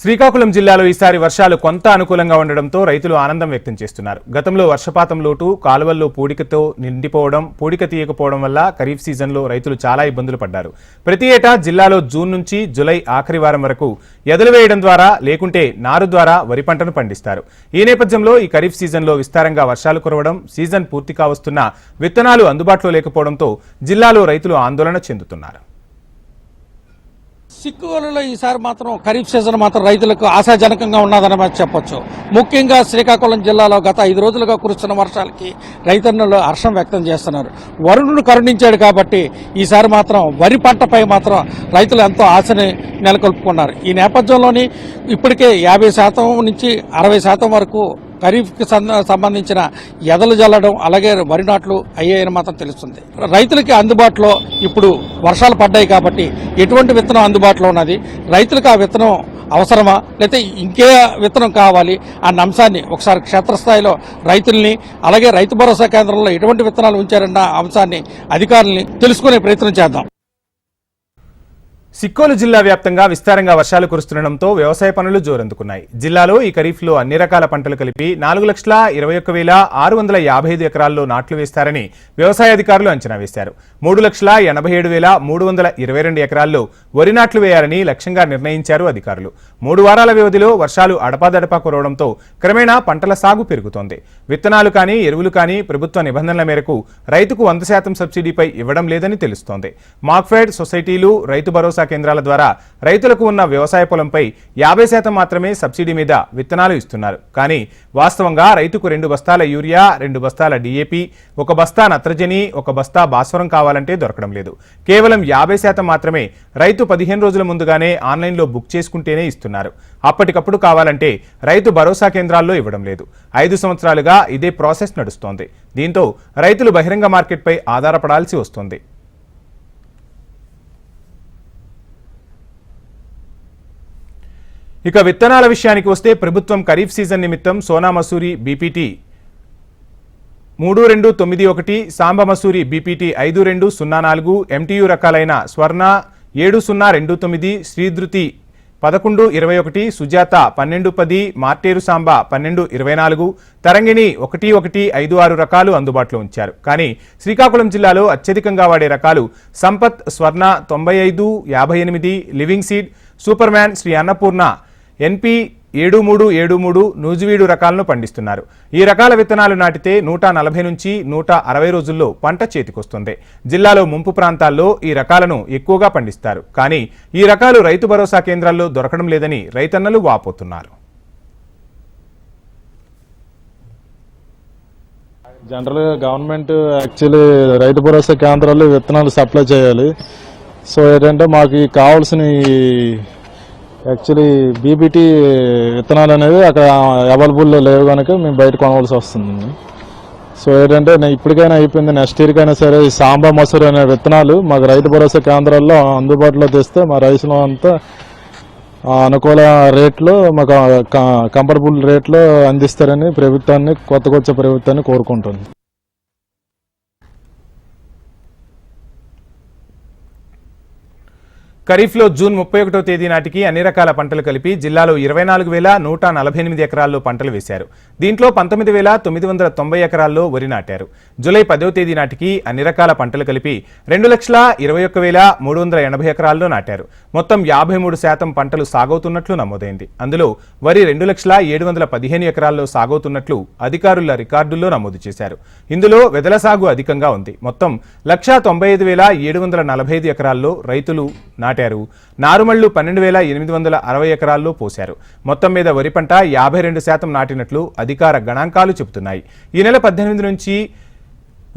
శ్రీకాకుళం జిల్లాలో ఈసారి వర్షాలు కొంత అనుకూలంగా ఉండడంతో రైతులు ఆనందం వ్యక్తం చేస్తున్నారు. గతంలో వర్షపాతం లోటు కాలువల్లో పూడికతో నిండిపోవడం పూడిక తీయకపోవడం వల్ల ఖరీఫ్ సీజన్లో రైతులు చాలా ఇబ్బందులు పడ్డారు. ప్రతి ఏటా జిల్లాలో జూన్ నుంచి జులై ఆఖరి వారం వరకు ఎదలు వేయడం ద్వారా లేకుంటే నారు ద్వారా వరి పంటను పండిస్తారు. ఈ నేపథ్యంలో ఈ ఖరీఫ్ సీజన్లో విస్తారంగా వర్షాలు కురవడం సీజన్ పూర్తి కావస్తున్న విత్తనాలు అందుబాటులో లేకపోవడంతో జిల్లాలో రైతులు ఆందోళన చెందుతున్నారు. సిక్కులలో ఈసారి మాత్రం ఖరీఫ్ సీజన్ మాత్రం రైతులకు ఆశాజనకంగా ఉన్నదని చెప్పొచ్చు. ముఖ్యంగా శ్రీకాకుళం జిల్లాలో గత ఐదు రోజులుగా కురుస్తున్న వర్షాలకి రైతన్నులు హర్షం వ్యక్తం చేస్తున్నారు. వరుణుడు కరుణించాడు కాబట్టి ఈసారి మాత్రం వరి పంటపై మాత్రం రైతులు ఎంతో ఆశని నెలకొల్పుకున్నారు. ఈ నేపథ్యంలోని ఇప్పటికే యాభై శాతం నుంచి అరవై శాతం వరకు ఖరీఫ్కి సంబంధించిన ఎదలు జల్లడం అలాగే వరి నాట్లు అయ్యాయని మాత్రం తెలుస్తుంది. రైతులకి అందుబాటులో ఇప్పుడు వర్షాలు పడ్డాయి కాబట్టి ఎటువంటి విత్తనం అందుబాటులో ఉన్నది? రైతులకు ఆ విత్తనం అవసరమా? లేకపోతే ఇంకే విత్తనం కావాలి అన్న అంశాన్ని ఒకసారి క్షేత్రస్థాయిలో రైతుల్ని అలాగే రైతు భరోసా కేంద్రంలో ఎటువంటి విత్తనాలు ఉంచారన్న అంశాన్ని అధికారుల్ని తెలుసుకునే ప్రయత్నం చేద్దాం. సిక్కోలు జిల్లా వ్యాప్తంగా విస్తారంగా వర్షాలు కురుస్తుండటంతో వ్యవసాయ పనులు జోరందుకున్నాయి. జిల్లాలో ఈ ఖరీఫ్లో అన్ని రకాల పంటలు కలిపి నాలుగు లక్షల ఇరవై ఒక్క వేల ఆరు వందల యాభై ఐదు ఎకరాల్లో నాట్లు వేస్తారని వ్యవసాయ అధికారులు అంచనా వేశారు. మూడు లక్షల ఎనభై ఏడు వేల మూడు వందల ఇరవై రెండు ఎకరాల్లో వరి నాట్లు వేయాలని లక్ష్యంగా నిర్ణయించారు అధికారులు. మూడు వారాల వ్యవధిలో వర్షాలు అడపాదడపా కురవడంతో క్రమేణా పంటల సాగు పెరుగుతోంది. విత్తనాలు కానీ ఎరువులు కానీ ప్రభుత్వ నిబంధనల మేరకు రైతుకు వంద శాతం సబ్సిడీపై ఇవ్వడం లేదని తెలుస్తోంది. మాక్ఫెడ్ సొసైటీలు రైతు భరోసా కేంద్రాల ద్వారా రైతులకు ఉన్న వ్యవసాయ పొలంపై యాభై శాతం మాత్రమే సబ్సిడీ మీద విత్తనాలు ఇస్తున్నారు. కానీ వాస్తవంగా రైతుకు రెండు బస్తాల యూరియా రెండు బస్తాల డిఏపి ఒక బస్తా నత్రజని ఒక బస్తా భాస్వరం కావాలంటే దొరకడం లేదు. కేవలం యాభై శాతం మాత్రమే రైతు పదిహేను రోజుల ముందుగానే ఆన్లైన్లో బుక్ చేసుకుంటేనే ఇస్తున్నారు. అప్పటికప్పుడు కావాలంటే రైతు భరోసా కేంద్రాల్లో ఇవ్వడం లేదు. ఐదు సంవత్సరాలుగా ఇదే ప్రాసెస్ నడుస్తోంది. దీంతో రైతులు బహిరంగ మార్కెట్పై ఆధారపడాల్సి వస్తోంది. ఇక విత్తనాల విషయానికి వస్తే ప్రభుత్వం ఖరీఫ్ సీజన్ నిమిత్తం సోనా మసూరి బీపీటీ మూడు రెండు తొమ్మిది ఒకటి సాంబ మసూరి బీపీటీ ఐదు రెండు సున్నా నాలుగు ఎంటీయు రకాలైన స్వర్ణ ఏడు సున్నా రెండు తొమ్మిది శ్రీధృతి పదకొండు ఇరవై ఒకటి సుజాత పన్నెండు పది మార్టేరు సాంబ పన్నెండు ఇరవై నాలుగు తరంగిణి ఒకటి ఒకటి ఐదు ఆరు రకాలు అందుబాటులో ఉంచారు. కానీ శ్రీకాకుళం జిల్లాలో అత్యధికంగా వాడే రకాలు సంపత్ స్వర్ణ తొంభై ఐదు యాభై ఎనిమిది living seed super man Shri Annapurna NP ఏడు మూడు ఏడు మూడు నూజివీడు రకాలను పండిస్తున్నారు. ఈ రకాల విత్తనాలు నాటితే నూట నలభై నుంచి నూట అరవై రోజుల్లో పంట చేతికొస్తుంది. జిల్లాలో ముంపు ప్రాంతాల్లో ఈ రకాలను ఎక్కువగా పండిస్తారు. కానీ ఈ రకాలు రైతు భరోసా కేంద్రాల్లో దొరకడం లేదని రైతన్నలు వాపోతున్నారు. జనరల్గా గవర్నమెంట్ యాక్చువల్లీ రైతు భరోసా కేంద్రాలు విత్తనాలు సప్లై చేయాలి. సో ఏంటంటే మాకు కావాల్సిన యాక్చువల్లీ బీబీటీ విత్తనాలు అనేవి అక్కడ అవైలబుల్లో లేవు కనుక మేము బయట కొనవలసి వస్తుంది. సో ఏంటంటే నేను ఇప్పటికైనా అయిపోయింది. నెక్స్ట్ ఇయర్కైనా సరే ఈ సాంబా మసూరి అనే విత్తనాలు మాకు రైతు భరోసా కేంద్రాల్లో అందుబాటులో తెస్తే మా రైతులు అంతా అనుకూల రేట్లో మాకు కంఫర్టబుల్ రేట్లో అందిస్తారని ప్రభుత్వాన్ని కొత్త కొత్త ప్రభుత్వాన్ని కోరుకుంటుంది. ఖరీఫ్లో జూన్ ముప్పై ఒకటో తేదీ నాటికి అన్ని రకాల పంటలు కలిపి జిల్లాలో ఇరవై నాలుగు వేల నూట నలభై ఎనిమిది ఎకరాల్లో పంటలు వేశారు. దీంట్లో పంతొమ్మిది వేల తొమ్మిది వందల తొంభై ఎకరాల్లో వరి నాటారు. జూలై పదో తేదీ నాటికి అన్ని రకాల పంటలు కలిపి రెండు లక్షల ఇరవై ఒక్క వేల మూడు వందల ఎనభై ఎకరాల్లో నాటారు. మొత్తం యాభై మూడు శాతం పంటలు సాగవుతున్నట్లు నమోదైంది. అందులో వరి రెండు లక్షల ఏడు వందల పదిహేను ఎకరాల్లో సాగవుతున్నట్లు అధికారుల రికార్డుల్లో నమోదు చేశారు. ఇందులో వెదల సాగు అధికంగా ఉంది. మొత్తం లక్షా తొంభై ఐదు వేల ఏడు వందల నలభై ఐదు ఎకరాల్లో రైతులు నాటారు. నారుమళ్ళు పన్నెండు వేల ఎనిమిది వందల అరవై ఎకరాల్లో పోశారు. మొత్తం మీద వరి పంట యాభై రెండు శాతం నాటినట్లు అధికార గణాంకాలు చెబుతున్నాయి. ఈ నెల పద్దెనిమిది నుంచి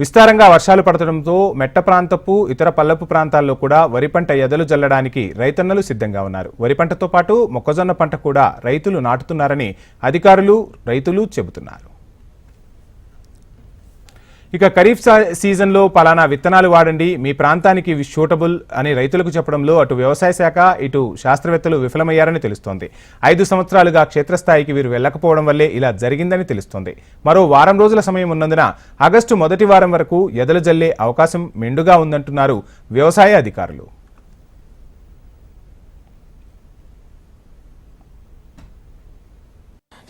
విస్తారంగా వర్షాలు పడటంతో మెట్ట ప్రాంతపు ఇతర పల్లపు ప్రాంతాల్లో కూడా వరి పంట ఎదలు జల్లడానికి రైతన్నలు సిద్ధంగా ఉన్నారు. వరి పంటతో పాటు మొక్కజొన్న పంట కూడా రైతులు నాటుతున్నారని అధికారులు రైతులు చెబుతున్నారు. ఇక ఖరీఫ్ సీజన్లో పలానా విత్తనాలు వాడండి. మీ ప్రాంతానికి ఇవి సూటబుల్ అని రైతులకు చెప్పడంలో అటు వ్యవసాయ శాఖ ఇటు శాస్త్రవేత్తలు విఫలమయ్యారని తెలుస్తోంది. ఐదు సంవత్సరాలుగా క్షేత్రస్థాయికి వీరు వెళ్ళకపోవడం వల్లే ఇలా జరిగిందని తెలుస్తోంది. మరో వారం రోజుల సమయం ఉన్నందున ఆగస్టు మొదటి వారం వరకు ఎదలు జల్లే అవకాశం మెండుగా ఉందంటున్నారు వ్యవసాయ అధికారులు.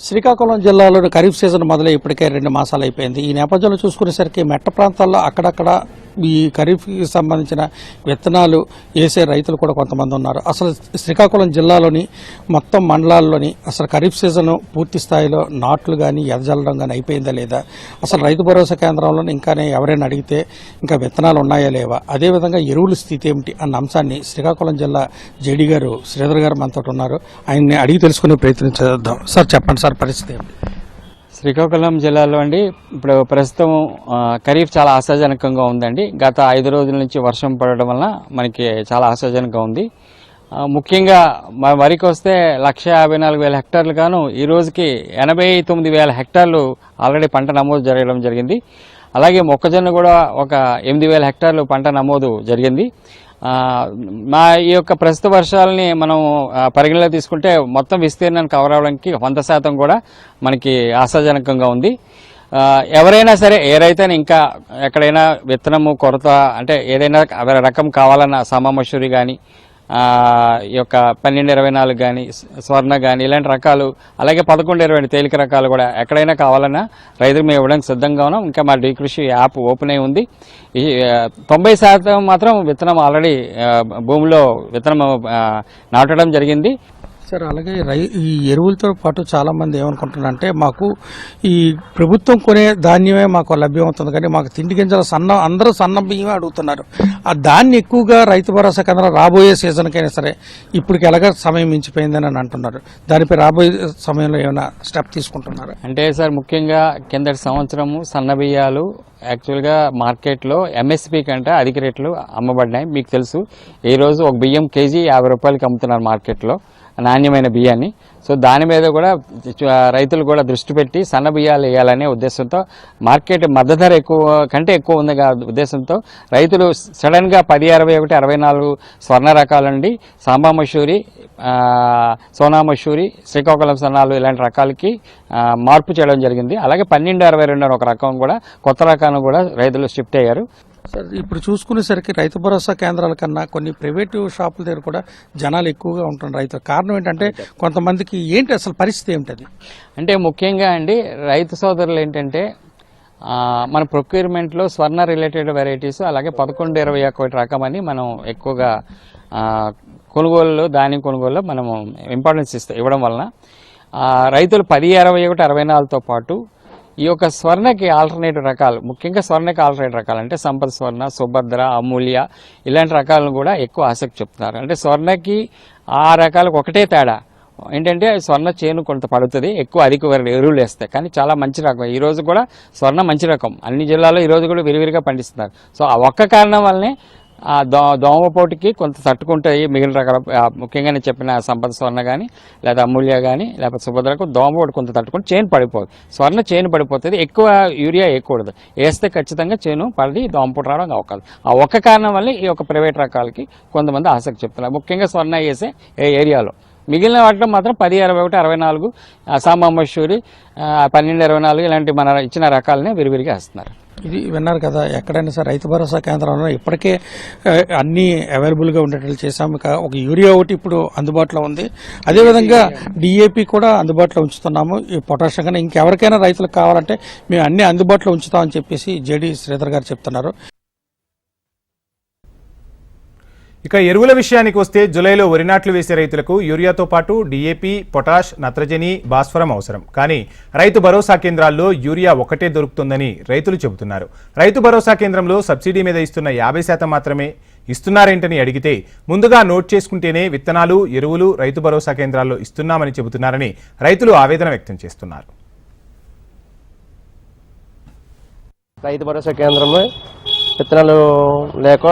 శ్రీకాకుళం జిల్లాలో ఖరీఫ్ సీజన్ మొదలై ఇప్పటికే రెండు మాసాలు అయిపోయింది. ఈ నేపథ్యంలో చూసుకునేసరికి మెట్ట ప్రాంతాల్లో అక్కడక్కడ ఈ ఖరీఫ్కి సంబంధించిన విత్తనాలు వేసే రైతులు కూడా కొంతమంది ఉన్నారు. అసలు శ్రీకాకుళం జిల్లాలోని మొత్తం మండలాల్లోని అసలు ఖరీఫ్ సీజన్ పూర్తి స్థాయిలో నాట్లు కానీ ఎదజల్లడం కానీ అయిపోయిందా లేదా? అసలు రైతు భరోసా కేంద్రంలో ఇంకానే ఎవరైనా అడిగితే ఇంకా విత్తనాలు ఉన్నాయా లేవా? అదేవిధంగా ఎరువుల స్థితి ఏమిటి అన్న అంశాన్ని శ్రీకాకుళం జిల్లా జేడీ గారు శ్రీధర్ గారు మనతో ఉన్నారు. ఆయన్ని అడిగి తెలుసుకునే ప్రయత్నం చేద్దాం. సార్ చెప్పండి సార్ పరిస్థితి ఏమిటి? శ్రీకాకుళం జిల్లాలో అండి ఇప్పుడు ప్రస్తుతం ఖరీఫ్ చాలా ఆశాజనకంగా ఉందండి. గత ఐదు రోజుల నుంచి వర్షం పడడం వలన మనకి చాలా ఆశాజనకంగా ఉంది. ముఖ్యంగా మ- వరికి వస్తే లక్ష యాభై నాలుగు వేల హెక్టార్లు గాను ఈ రోజుకి ఎనభై తొమ్మిది వేల హెక్టార్లు ఆల్రెడీ పంట నమోదు జరగడం జరిగింది. అలాగే మొక్కజొన్న కూడా ఒక ఎనిమిది వేల హెక్టార్లు పంట నమోదు జరిగింది. మా ఈ యొక్క ప్రస్తుత వర్షాలని మనం పరిగణలో తీసుకుంటే మొత్తం విస్తీర్ణాన్ని కవర్ అవడానికి వంద శాతం కూడా మనకి ఆశాజనకంగా ఉంది. ఎవరైనా సరే ఏ ఇంకా ఎక్కడైనా విత్తనము కొరత అంటే ఏదైనా రకం కావాలన్న సామా కానీ ఈ యొక్క పన్నెండు ఇరవై నాలుగు కానీ స్వర్ణ కానీ ఇలాంటి రకాలు అలాగే పదకొండు ఇరవై తేలిక రకాలు కూడా ఎక్కడైనా కావాలన్నా రైతులు మేము ఇవ్వడానికి సిద్ధంగా ఉన్నాం. ఇంకా మా డీ కృషి యాప్ ఓపెన్ అయి ఉంది. ఈ తొంభై శాతం మాత్రం విత్తనం ఆల్రెడీ భూమిలో విత్తనం నాటడం జరిగింది. సార్ అలాగే రై ఈ ఎరువులతో పాటు చాలామంది ఏమనుకుంటున్నారంటే మాకు ఈ ప్రభుత్వం కొనే ధాన్యమే మాకు లభ్యం అవుతుంది కానీ మాకు తిండి గింజల సన్న అందరూ సన్న బియ్యమే అడుగుతున్నారు. ఆ దాన్ని ఎక్కువగా రైతు భరోసా కేంద్రం రాబోయే సీజన్కైనా సరే ఇప్పటికి ఎలాగ సమయం మించిపోయిందని అని అంటున్నారు. దానిపై రాబోయే సమయంలో ఏమైనా స్టెప్ తీసుకుంటున్నారు? అంటే సార్ ముఖ్యంగా కిందటి సంవత్సరము సన్న బియ్యాలు యాక్చువల్గా మార్కెట్లో ఎంఎస్పి కంటే అధిక రేట్లు అమ్మబడినాయి మీకు తెలుసు. ఈ రోజు ఒక బియ్యం కేజీ యాభై రూపాయలకి అమ్ముతున్నారు మార్కెట్లో. నాణ్యమైన బియ్యాన్ని. సో దాని మీద కూడా రైతులు కూడా దృష్టి పెట్టి సన్న బియ్యాలు వేయాలనే ఉద్దేశంతో మార్కెట్ మద్దతు ధర ఎక్కువ కంటే ఎక్కువ ఉంది ఉద్దేశంతో రైతులు సడన్గా పది అరవై ఒకటి అరవై నాలుగు స్వర్ణ రకాల నుండి సాంబా మషూరి సోనా మషూరి శ్రీకాకుళం సన్నాలు ఇలాంటి రకాలకి మార్పు చేయడం జరిగింది. అలాగే పన్నెండు అరవై రెండు అని ఒక రకం కూడా కొత్త రకాన్ని కూడా రైతులు షిఫ్ట్ అయ్యారు. సార్ ఇప్పుడు చూసుకునేసరికి రైతు భరోసా కేంద్రాల కన్నా కొన్ని ప్రైవేటు షాపుల దగ్గర కూడా జనాలు ఎక్కువగా ఉంటున్నారు రైతులు కారణం ఏంటంటే కొంతమందికి ఏంటి అసలు పరిస్థితి ఏమిటది? అంటే ముఖ్యంగా అండి రైతు సోదరులు ఏంటంటే మన ప్రొక్యూర్మెంట్లో స్వర్ణ రిలేటెడ్ వెరైటీస్ అలాగే పదకొండు ఇరవై ఒకటి రకం అని మనం ఎక్కువగా కొనుగోలు ధాన్యం కొనుగోలులో మనము ఇంపార్టెన్స్ ఇస్తాం ఇవ్వడం వలన. రైతులు పది అరవై ఒకటి అరవై నాలుగుతో పాటు ఈ యొక్క స్వర్ణకి ఆల్టర్నేటివ్ రకాలు ముఖ్యంగా స్వర్ణకి ఆల్టర్నేటివ్ రకాలు అంటే సంపద స్వర్ణ సుభద్ర అమూల్య ఇలాంటి రకాలను కూడా ఎక్కువ ఆసక్తి చెప్తున్నారు. అంటే స్వర్ణకి ఆ రకాలకు ఒకటే తేడా. ఏంటంటే స్వర్ణ చేను కొంత పడుతుంది ఎక్కువ అధిక ఎరువులు వేస్తాయి కానీ చాలా మంచి రకం. ఈరోజు కూడా స్వర్ణ మంచి రకం. అన్ని జిల్లాల్లో ఈ రోజు కూడా విరివిరిగా పండిస్తున్నారు. సో ఆ ఒక్క కారణం వల్లనే ఆ దో దోమపోటుకి కొంత తట్టుకుంటాయి మిగిలిన రకాల ముఖ్యంగా నేను చెప్పిన సంపద స్వర్ణ కానీ లేదా అమూల్య కానీ లేకపోతే సుభద్రకు దోమపోటు కొంత తట్టుకుని చేను పడిపోదు. స్వర్ణ చేను పడిపోతుంది. ఎక్కువ యూరియా వేయకూడదు. వేస్తే ఖచ్చితంగా చేను పడి దోమపోటు రావడం అవకాశం. ఆ ఒక్క కారణం వల్ల ఈ యొక్క ప్రైవేట్ రకాలకి కొంతమంది ఆసక్తి చెప్తున్నారు. ముఖ్యంగా స్వర్ణ వేసే ఏ ఏరియాలో. మిగిలిన వాటిలో మాత్రం పది అరవై ఒకటి అరవై నాలుగు సాంబమ్మశ్వరి పన్నెండు ఇరవై నాలుగు ఇలాంటి మన ఇచ్చిన రకాలనే విరివిరిగా వేస్తున్నారు. ఇది విన్నారు కదా ఎక్కడైనా సరే రైతు భరోసా కేంద్రంలో ఇప్పటికే అన్నీ అవైలబుల్గా ఉండేటట్లు చేశాము. ఒక యూరియా ఒకటి ఇప్పుడు అందుబాటులో ఉంది. అదేవిధంగా డిఏపి కూడా అందుబాటులో ఉంచుతున్నాము. ఈ పొటాషియం కానీ ఇంకెవరికైనా రైతులకు కావాలంటే మేము అన్ని అందుబాటులో ఉంచుతామని చెప్పేసి జేడి శ్రీధర్ గారు చెప్తున్నారు. ఇక ఎరువుల విషయానికి వస్తే జులైలో వరి నాట్లు వేసే రైతులకు యూరియాతో పాటు డీఏపీ పొటాష్ నత్రజని భాస్వరం అవసరం. కానీ రైతు భరోసా కేంద్రాల్లో యూరియా ఒకటే దొరుకుతుందని రైతులు చెబుతున్నారు. రైతు భరోసా కేంద్రంలో సబ్సిడీ మీద ఇస్తున్న యాభై శాతం మాత్రమే ఇస్తున్నారేంటని అడిగితే ముందుగా నోట్ చేసుకుంటేనే విత్తనాలు ఎరువులు రైతు భరోసా కేంద్రాల్లో ఇస్తున్నామని చెబుతున్నారని రైతులు ఆవేదన వ్యక్తం చేస్తున్నారు. రైతు భరోసా కేంద్రంలో విత్తనాలు లేక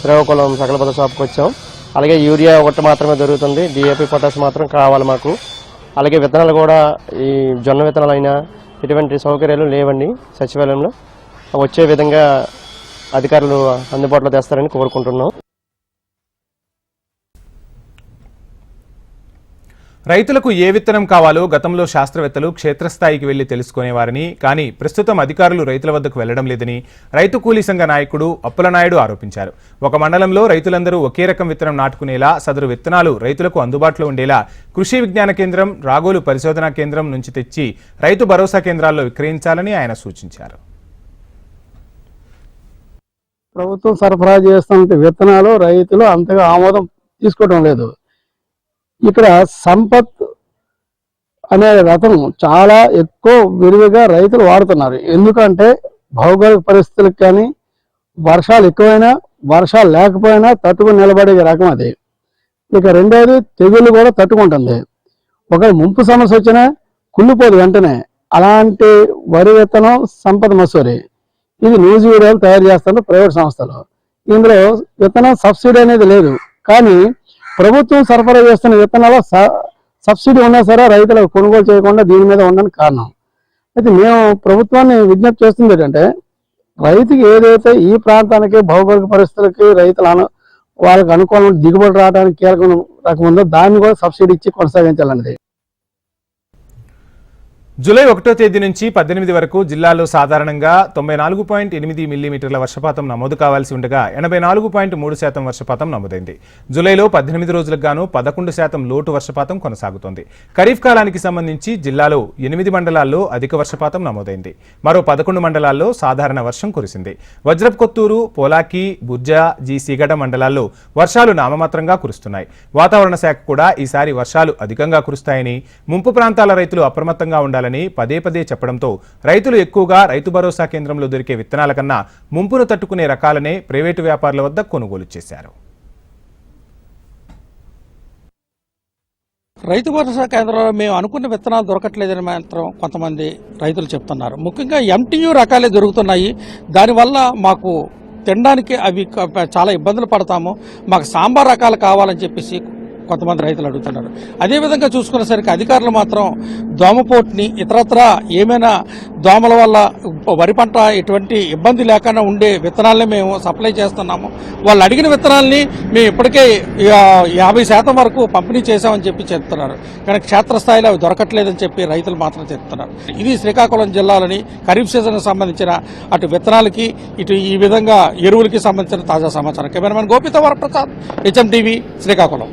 శ్రీకాకుళం సకలపద షాప్కి వచ్చాం. అలాగే యూరియా ఒకటి మాత్రమే దొరుకుతుంది. డిఏపి పొటాష్ మాత్రం కావాలి మాకు. అలాగే విత్తనాలు కూడా ఈ జొన్న విత్తనాలు అయినా ఎటువంటి సౌకర్యాలు లేవండి సచివాలయంలో. వచ్చే విధంగా అధికారులు అందుబాటులో తెస్తారని కోరుకుంటున్నాం. రైతులకు ఏ విత్తనం కావాలో గతంలో శాస్త్రవేత్తలు క్షేత్రస్థాయికి వెళ్ళి తెలుసుకునేవారని కానీ ప్రస్తుతం అధికారులు రైతుల వద్దకు వెళ్ళడం లేదని రైతు కూలీ సంఘ నాయకుడు అప్పులనాయుడు ఆరోపించారు. ఒక మండలంలో రైతులందరూ ఒకే రకం విత్తనం నాటుకునేలా సదరు విత్తనాలు రైతులకు అందుబాటులో ఉండేలా కృషి విజ్ఞాన కేంద్రం రాగోలు పరిశోధనా కేంద్రం నుంచి తెచ్చి రైతు భరోసా కేంద్రాల్లో విక్రయించాలని ఆయన సూచించారు. ప్రభుత్వం సరఫరా చేస్తున్న విత్తనాలు రైతులు అంతగా ఆమోదం తీసుకోవడం లేదు. ఇక్కడ సంపత్ అనే రథం చాలా ఎక్కువ విరివిగా రైతులు వాడుతున్నారు. ఎందుకంటే భౌగోళిక పరిస్థితులకు కానీ వర్షాలు ఎక్కువైనా వర్షాలు లేకపోయినా తట్టుకుని నిలబడే రకం అది. ఇక రెండోది తెగుళ్ళు కూడా తట్టుకుంటుంది. ఒక ముంపు సమస్య వచ్చినా కుళ్ళిపోదు వెంటనే. అలాంటి వరి విత్తనం సంపద మసూరి. ఇది న్యూస్ వీడియోలు తయారు చేస్తారు ప్రైవేట్ సంస్థలు. ఇందులో విత్తనం సబ్సిడీ అనేది లేదు. కానీ ప్రభుత్వం సరఫరా చేస్తున్న విత్తనాలు స- సబ్సిడీ ఉన్నా సరే రైతులకు కొనుగోలు చేయకుండా దీని మీద ఉండడానికి కారణం. అయితే మేము ప్రభుత్వాన్ని విజ్ఞప్తి చేస్తుంది ఏంటంటే రైతుకి ఏదైతే ఈ ప్రాంతానికి భౌగోళిక పరిస్థితులకి రైతుల అను వాళ్ళకి అనుకూలం దిగుబడి రావడానికి కీలకం రకం ఉందో దాన్ని కూడా సబ్సిడీ ఇచ్చి కొనసాగించాలన్నది. జూలై ఒకటో తేదీ నుంచి పద్దెనిమిది వరకు జిల్లాలో సాధారణంగా తొంభై నాలుగు పాయింట్ ఎనిమిది మిల్లీమీటర్ల వర్షపాతం నమోదు కావాల్సి ఉండగా ఎనభై నాలుగు పాయింట్ మూడు శాతం వర్షపాతం నమోదైంది. జూలైలో పద్దెనిమిది రోజులకు గాను పదకొండు శాతం లోటు వర్షపాతం కొనసాగుతోంది. ఖరీఫ్ కాలానికి సంబంధించి జిల్లాలో ఎనిమిది మండలాల్లో అధిక వర్షపాతం నమోదైంది. మరో పదకొండు మండలాల్లో సాధారణ వర్షం కురిసింది. వజ్రప్ కొత్తూరు పోలాకి బుర్జా జీ సిగడ మండలాల్లో వర్షాలు నామమాత్రంగా కురుస్తున్నాయి. వాతావరణ శాఖ కూడా ఈసారి వర్షాలు అధికంగా కురుస్తాయని ముంపు ప్రాంతాల రైతులు అప్రమత్తంగా ఉండాలి చేయాలని పదే పదే చెప్పడంతో రైతులు ఎక్కువగా రైతు భరోసా కేంద్రంలో దొరికే విత్తనాల కన్నా ముంపును తట్టుకునే రకాలనే ప్రైవేటు వ్యాపారుల వద్ద కొనుగోలు చేశారు. రైతు భరోసా కేంద్రంలో మేము అనుకున్న విత్తనాలు దొరకట్లేదని మాత్రం కొంతమంది రైతులు చెప్తున్నారు. ముఖ్యంగా ఎంటీయూ రకాలే దొరుకుతున్నాయి. దానివల్ల మాకు తినడానికి అవి చాలా ఇబ్బందులు పడతాము. మాకు సాంబార్ రకాలు కావాలని చెప్పేసి కొంతమంది రైతులు అడుగుతున్నారు. అదేవిధంగా చూసుకునేసరికి అధికారులు మాత్రం దోమపోటుని ఇతరత్ర ఏమైనా దోమల వల్ల వరి పంట ఎటువంటి ఇబ్బంది లేకుండా ఉండే విత్తనాలని మేము సప్లై చేస్తున్నాము. వాళ్ళు అడిగిన విత్తనాల్ని మేము ఇప్పటికే యాభై శాతం వరకు పంపిణీ చేశామని చెప్పి చెప్తున్నారు. కానీ క్షేత్రస్థాయిలో అవి దొరకట్లేదని చెప్పి రైతులు మాత్రం చెప్తున్నారు. ఇది శ్రీకాకుళం జిల్లాలోని ఖరీఫ్ సీజన్కి సంబంధించిన అటు విత్తనాలకి ఇటు ఈ విధంగా ఎరువులకి సంబంధించిన తాజా సమాచారం. Cameraman Gopitha Varaprasad HM TV Srikakulam.